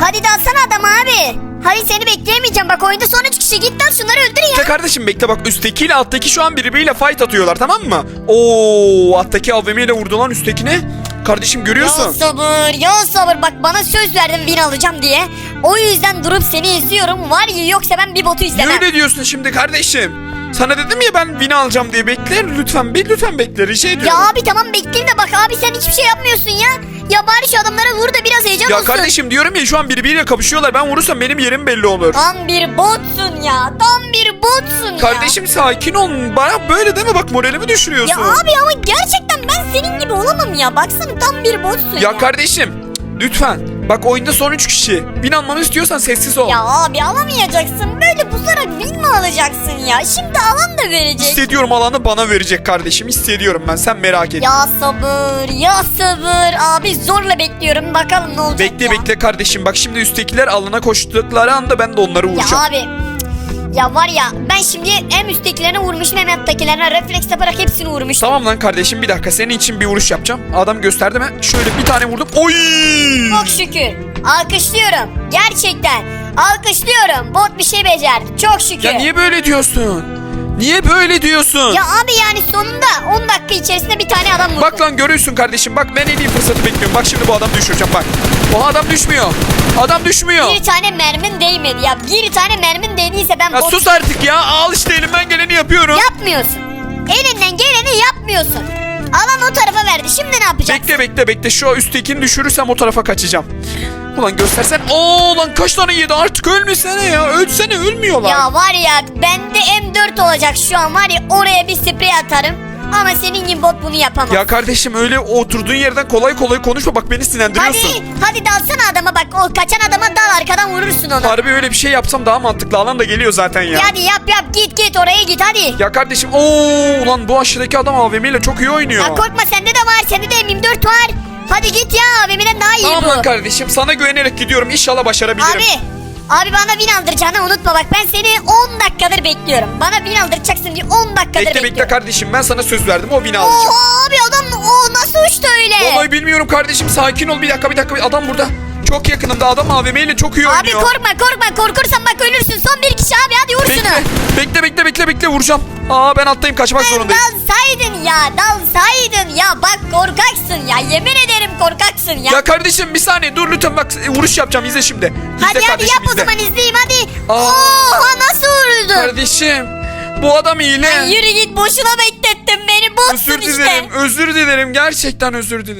Hadi dalsana adam abi. Hadi seni bekleyemeyeceğim bak oyunda son üç kişi git dal şunları öldür ya. Bekle kardeşim bekle bak üsttekiyle alttaki şu an birbiriyle fight atıyorlar tamam mı? Oo alttaki AVM ile vurdu lan üsttekine. Kardeşim Ya görüyorsun. sabır ya sabır bak bana söz verdin win alacağım diye. O yüzden durup seni izliyorum var ya yoksa ben bir botu Ne izlemem. öyle diyorsun şimdi kardeşim? Sana dedim ya ben win alacağım diye bekle lütfen bir lütfen bekle rica ediyorum. Ya abi tamam bekleyeyim de bak abi sen hiçbir şey yapmıyorsun ya. Ya bari şu adamlara vur da biraz Ya kardeşim diyorum ya şu an birbiriyle kapışıyorlar. Ben vurursam benim yerim belli olur. Tam bir botsun ya. Tam bir botsun ya. Kardeşim sakin ol. Bana böyle deme bak moralimi düşürüyorsun. Ya abi ama gerçekten ben senin gibi olamam ya. Baksana tam bir botsun ya. Ya kardeşim lütfen. Bak oyunda son 3 kişi. Win almamı istiyorsan sessiz ol. Ya abi alamayacaksın. Böyle pusarak win mi alacaksın ya? Şimdi alan da verecek. Hissediyorum alanı bana verecek kardeşim. Hissediyorum ben. Sen merak etme. Ya sabır, ya sabır. Abi zorla bekliyorum. Bakalım ne olacak Bekle ya. bekle kardeşim. Bak şimdi üsttekiler alana koştukları anda ben de onları Ya vuracağım. abi ya var ya ben şimdi hem üsttekilerine vurmuşum hem alttakilerine refleks yaparak hepsini vurmuştum. Tamam lan kardeşim bir dakika senin için bir vuruş yapacağım. Adam gösterdi mi? Şöyle bir tane vurdum. Oy! Çok şükür. Alkışlıyorum. Gerçekten. Alkışlıyorum. Bot bir şey becerdi. Çok şükür. Ya niye böyle diyorsun? Niye böyle diyorsun? Ya abi yani sonunda 10 dakika içerisinde bir tane adam vurdu. Bak lan görüyorsun kardeşim. Bak ben en iyi fırsatı bekliyorum. Bak şimdi bu adam düşüreceğim bak. O adam düşmüyor. Adam düşmüyor. Bir tane mermin değmedi ya. Bir tane mermin değdiyse ben Ya bot sus artık ya. Al işte elimden geleni yapıyorum. yapmıyorsun. Elinden geleni yapmıyorsun. Alan o tarafa verdi. Şimdi ne yapacaksın? Bekle bekle bekle. Şu üsttekini düşürürsem o tarafa kaçacağım. Ulan göstersen. Oo lan kaç tane yedi artık ölmesene ya. Ölsene ölmüyorlar. Ya var ya bende M4 olacak şu an var ya oraya bir sprey atarım. Ama senin gibi bot bunu yapamaz. Ya kardeşim öyle oturduğun yerden kolay kolay konuşma. Bak beni sinirlendiriyorsun. Hadi hadi dalsana adama bak o kaçan adama dal arkadan vurursun onu. Harbi öyle bir şey yapsam daha mantıklı. Alan da geliyor zaten ya. Hadi yap yap git git oraya git hadi. Ya kardeşim ooo ulan bu aşağıdaki adam AVM ile çok iyi oynuyor. Ya korkma sende de var sende de M24 var. Hadi git ya abimden daha iyi Tamam bu. lan kardeşim sana güvenerek gidiyorum. İnşallah başarabilirim. Abi Abi bana bin aldıracağını unutma bak ben seni 10 dakikadır bekliyorum. Bana bin aldıracaksın diye 10 dakikadır Bekle bekle bekliyorum. kardeşim ben sana söz verdim o bini alacağım. Oha abi adam o nasıl uçtu öyle? Vallahi bilmiyorum kardeşim sakin ol bir dakika bir dakika adam burada. Çok yakınımda adam AVM ile çok iyi Abi oynuyor. korkma korkma korkursan bak ölürsün. Son bir kişi abi hadi vur Bekle şunu. bekle bekle bekle bekle vuracağım. Aa ben alttayım kaçmak zorundayım. Dalsaydın ya dalsaydın ya bak korkaksın ya yemin ederim korkaksın ya. Ya kardeşim bir saniye dur lütfen bak e, vuruş yapacağım izle şimdi. İzle hadi hadi kardeşim, yap o izle. zaman izleyeyim hadi. Aa. Oha nasıl vurdun? Kardeşim bu adam iyi Yürü git boşuna beklettin beni botsun Özür işte. dilerim özür dilerim gerçekten özür dilerim.